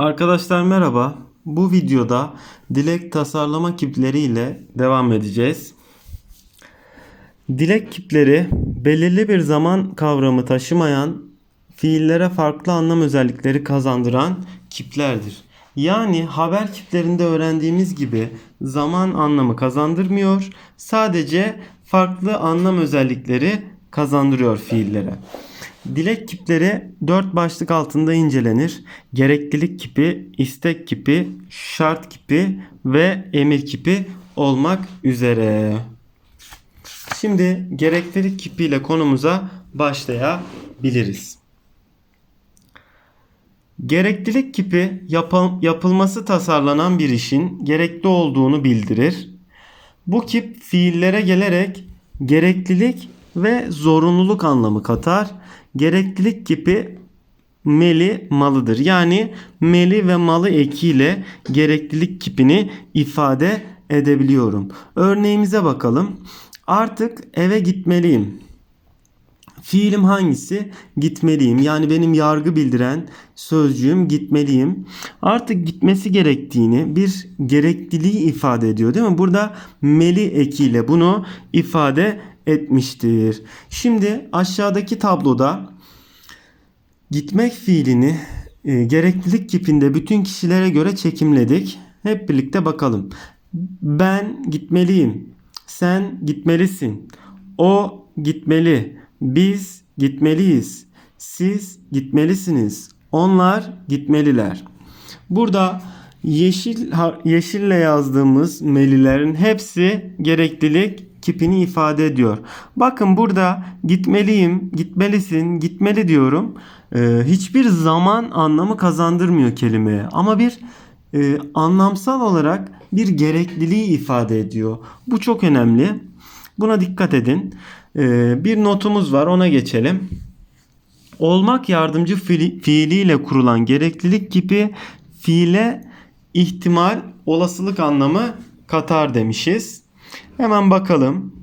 Arkadaşlar merhaba. Bu videoda dilek tasarlama kipleri ile devam edeceğiz. Dilek kipleri belirli bir zaman kavramı taşımayan fiillere farklı anlam özellikleri kazandıran kiplerdir. Yani haber kiplerinde öğrendiğimiz gibi zaman anlamı kazandırmıyor. Sadece farklı anlam özellikleri kazandırıyor fiillere. Dilek kipleri dört başlık altında incelenir. Gereklilik kipi, istek kipi, şart kipi ve emir kipi olmak üzere. Şimdi gereklilik kipiyle konumuza başlayabiliriz. Gereklilik kipi yapı- yapılması tasarlanan bir işin gerekli olduğunu bildirir. Bu kip fiillere gelerek gereklilik ve zorunluluk anlamı katar. Gereklilik kipi meli malıdır. Yani meli ve malı ekiyle gereklilik kipini ifade edebiliyorum. Örneğimize bakalım. Artık eve gitmeliyim. Fiilim hangisi? Gitmeliyim. Yani benim yargı bildiren sözcüğüm gitmeliyim. Artık gitmesi gerektiğini bir gerekliliği ifade ediyor değil mi? Burada meli ekiyle bunu ifade etmiştir. Şimdi aşağıdaki tabloda gitmek fiilini e, gereklilik kipinde bütün kişilere göre çekimledik. Hep birlikte bakalım. Ben gitmeliyim. Sen gitmelisin. O gitmeli. Biz gitmeliyiz. Siz gitmelisiniz. Onlar gitmeliler. Burada yeşil yeşille yazdığımız melilerin hepsi gereklilik kipini ifade ediyor. Bakın burada gitmeliyim, gitmelisin, gitmeli diyorum. Ee, hiçbir zaman anlamı kazandırmıyor kelimeye. Ama bir e, anlamsal olarak bir gerekliliği ifade ediyor. Bu çok önemli. Buna dikkat edin. Ee, bir notumuz var ona geçelim. Olmak yardımcı fiili, fiiliyle kurulan gereklilik kipi fiile ihtimal, olasılık anlamı katar demişiz. Hemen bakalım.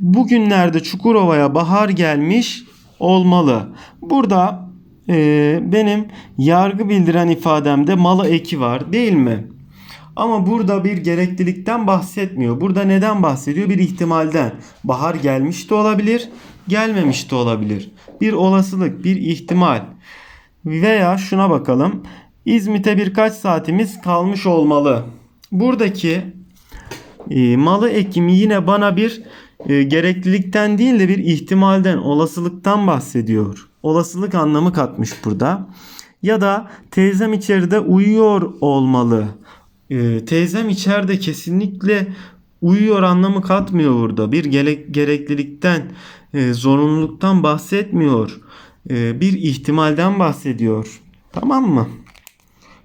Bugünlerde Çukurova'ya bahar gelmiş olmalı. Burada e, benim yargı bildiren ifademde malı eki var değil mi? Ama burada bir gereklilikten bahsetmiyor. Burada neden bahsediyor? Bir ihtimalden. Bahar gelmiş de olabilir, gelmemiş de olabilir. Bir olasılık, bir ihtimal. Veya şuna bakalım. İzmit'e birkaç saatimiz kalmış olmalı. Buradaki e, malı ekimi yine bana bir e, gereklilikten değil de bir ihtimalden, olasılıktan bahsediyor. Olasılık anlamı katmış burada. Ya da teyzem içeride uyuyor olmalı. E, teyzem içeride kesinlikle uyuyor anlamı katmıyor burada. Bir gerek, gereklilikten, e, zorunluluktan bahsetmiyor. E, bir ihtimalden bahsediyor. Tamam mı?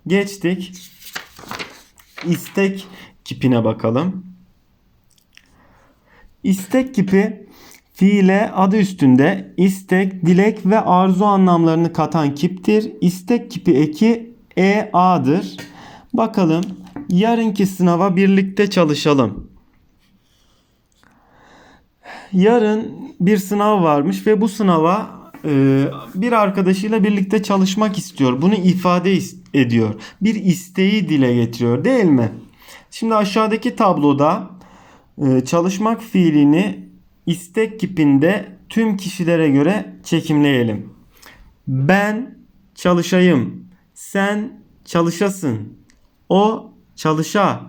Geçtik. İstek kipine bakalım. İstek kipi fiile adı üstünde istek, dilek ve arzu anlamlarını katan kiptir. İstek kipi eki EA'dır. Bakalım yarınki sınava birlikte çalışalım. Yarın bir sınav varmış ve bu sınava e, bir arkadaşıyla birlikte çalışmak istiyor. Bunu ifade ediyor. Bir isteği dile getiriyor değil mi? Şimdi aşağıdaki tabloda çalışmak fiilini istek kipinde tüm kişilere göre çekimleyelim. Ben çalışayım. Sen çalışasın. O çalışa.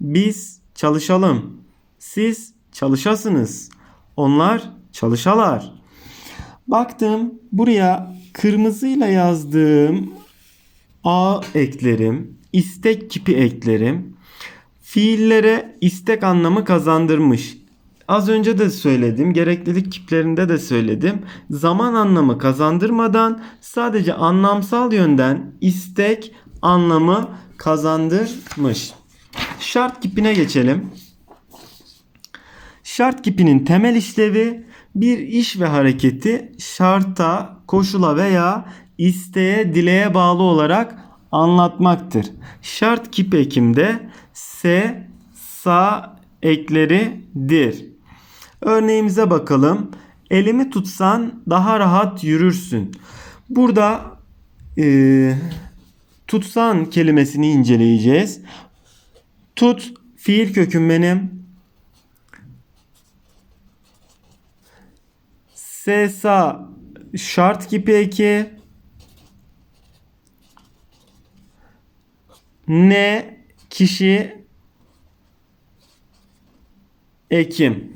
Biz çalışalım. Siz çalışasınız. Onlar çalışalar. Baktım buraya kırmızıyla yazdığım A eklerim, istek kipi eklerim. Fiillere istek anlamı kazandırmış. Az önce de söyledim, gereklilik kiplerinde de söyledim. Zaman anlamı kazandırmadan sadece anlamsal yönden istek anlamı kazandırmış. Şart kipine geçelim. Şart kipinin temel işlevi bir iş ve hareketi şarta, koşula veya isteğe, dileğe bağlı olarak anlatmaktır. Şart kip ekimde se, sa ekleridir. Örneğimize bakalım. Elimi tutsan daha rahat yürürsün. Burada e, tutsan kelimesini inceleyeceğiz. Tut fiil köküm benim. Sesa şart kipi eki. Ne kişi ekim.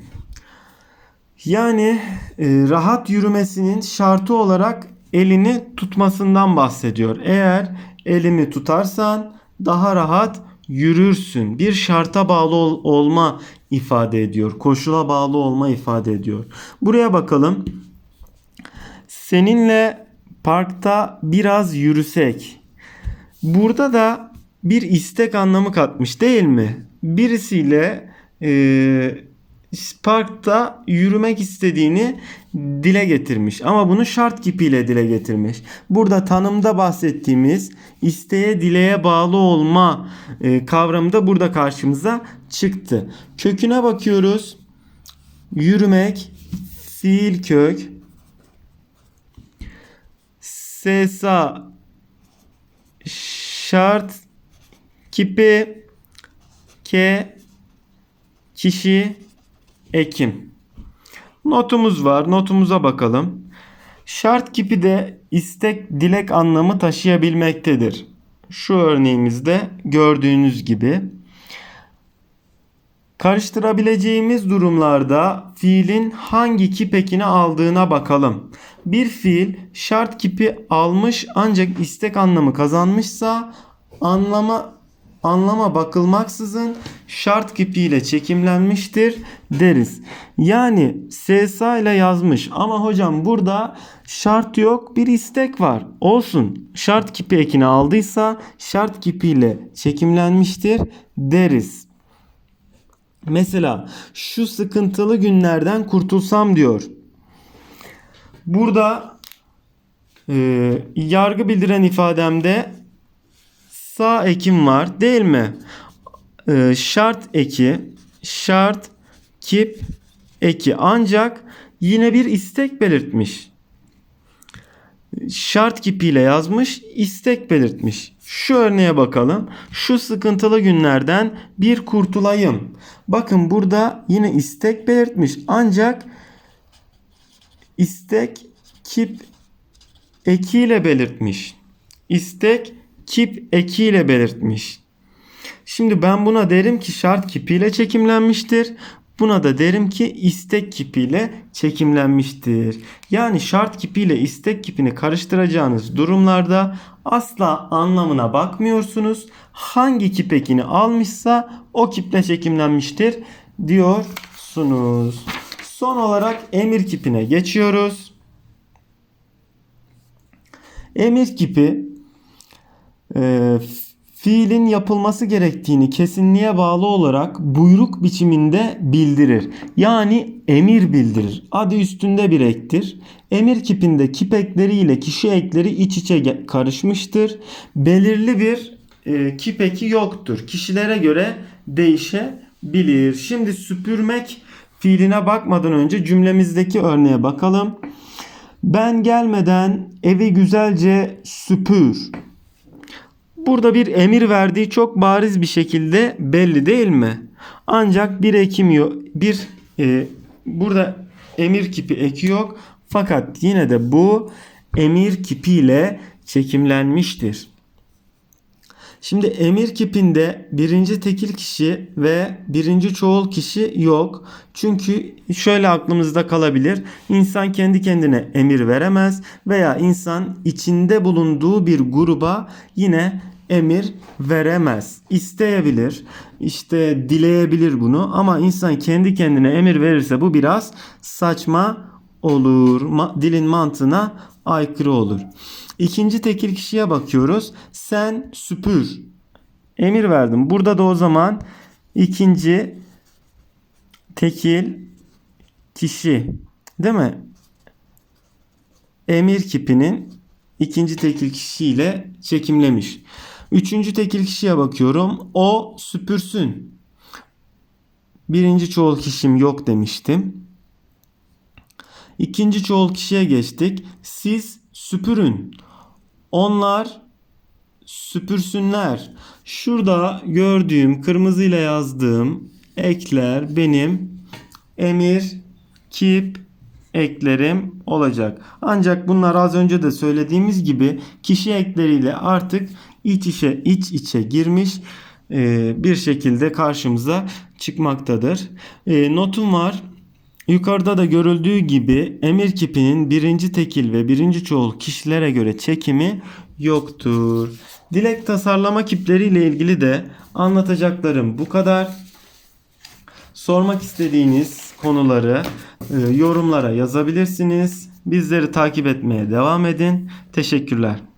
Yani e, rahat yürümesinin şartı olarak elini tutmasından bahsediyor. Eğer elimi tutarsan daha rahat yürürsün. Bir şarta bağlı ol- olma ifade ediyor. Koşula bağlı olma ifade ediyor. Buraya bakalım. Seninle parkta biraz yürüsek. Burada da bir istek anlamı katmış değil mi? Birisiyle e, parkta yürümek istediğini dile getirmiş. Ama bunu şart kipiyle dile getirmiş. Burada tanımda bahsettiğimiz isteğe dileğe bağlı olma e, kavramı da burada karşımıza çıktı. Köküne bakıyoruz. Yürümek fiil kök sesa şart kipi ke kişi ekim. Notumuz var. Notumuza bakalım. Şart kipi de istek dilek anlamı taşıyabilmektedir. Şu örneğimizde gördüğünüz gibi. Karıştırabileceğimiz durumlarda fiilin hangi kip ekini aldığına bakalım. Bir fiil şart kipi almış ancak istek anlamı kazanmışsa anlama anlama bakılmaksızın şart kipiyle çekimlenmiştir deriz. Yani SSA ile yazmış ama hocam burada şart yok bir istek var. Olsun şart kipi ekini aldıysa şart kipiyle çekimlenmiştir deriz. Mesela şu sıkıntılı günlerden kurtulsam diyor. Burada e, yargı bildiren ifademde sağ ekim var değil mi? E, şart eki, şart kip eki ancak yine bir istek belirtmiş. Şart kipiyle yazmış, istek belirtmiş. Şu örneğe bakalım. Şu sıkıntılı günlerden bir kurtulayım. Bakın burada yine istek belirtmiş. Ancak istek kip ekiyle belirtmiş. İstek kip ekiyle belirtmiş. Şimdi ben buna derim ki şart kipiyle çekimlenmiştir. Buna da derim ki istek kipiyle çekimlenmiştir. Yani şart kipiyle istek kipini karıştıracağınız durumlarda asla anlamına bakmıyorsunuz. Hangi kip ekini almışsa o kiple çekimlenmiştir diyorsunuz. Son olarak emir kipine geçiyoruz. Emir kipi e, fiilin yapılması gerektiğini kesinliğe bağlı olarak buyruk biçiminde bildirir. Yani emir bildirir. Adı üstünde bir ektir. Emir kipinde kip ekleri ile kişi ekleri iç içe karışmıştır. Belirli bir e, kip eki yoktur. Kişilere göre değişebilir. Şimdi süpürmek fiiline bakmadan önce cümlemizdeki örneğe bakalım. Ben gelmeden evi güzelce süpür. Burada bir emir verdiği çok bariz bir şekilde belli değil mi? Ancak bir ekim. Bir e, burada emir kipi eki yok. Fakat yine de bu emir kipiyle çekimlenmiştir. Şimdi emir kipinde birinci tekil kişi ve birinci çoğul kişi yok. Çünkü şöyle aklımızda kalabilir. İnsan kendi kendine emir veremez veya insan içinde bulunduğu bir gruba yine emir veremez. İsteyebilir, işte dileyebilir bunu ama insan kendi kendine emir verirse bu biraz saçma olur. Ma- dilin mantığına aykırı olur. İkinci tekil kişiye bakıyoruz. Sen süpür. Emir verdim. Burada da o zaman ikinci tekil kişi değil mi? Emir kipinin ikinci tekil kişiyle çekimlemiş. Üçüncü tekil kişiye bakıyorum. O süpürsün. Birinci çoğul kişim yok demiştim. İkinci çoğul kişiye geçtik. Siz süpürün. Onlar süpürsünler. Şurada gördüğüm kırmızıyla yazdığım ekler benim emir kip eklerim olacak. Ancak bunlar az önce de söylediğimiz gibi kişi ekleriyle artık iç içe iç içe girmiş e, bir şekilde karşımıza çıkmaktadır. E, notum var. Yukarıda da görüldüğü gibi emir kipinin birinci tekil ve birinci çoğul kişilere göre çekimi yoktur. Dilek tasarlama kipleriyle ilgili de anlatacaklarım bu kadar. Sormak istediğiniz konuları e, yorumlara yazabilirsiniz. Bizleri takip etmeye devam edin. Teşekkürler.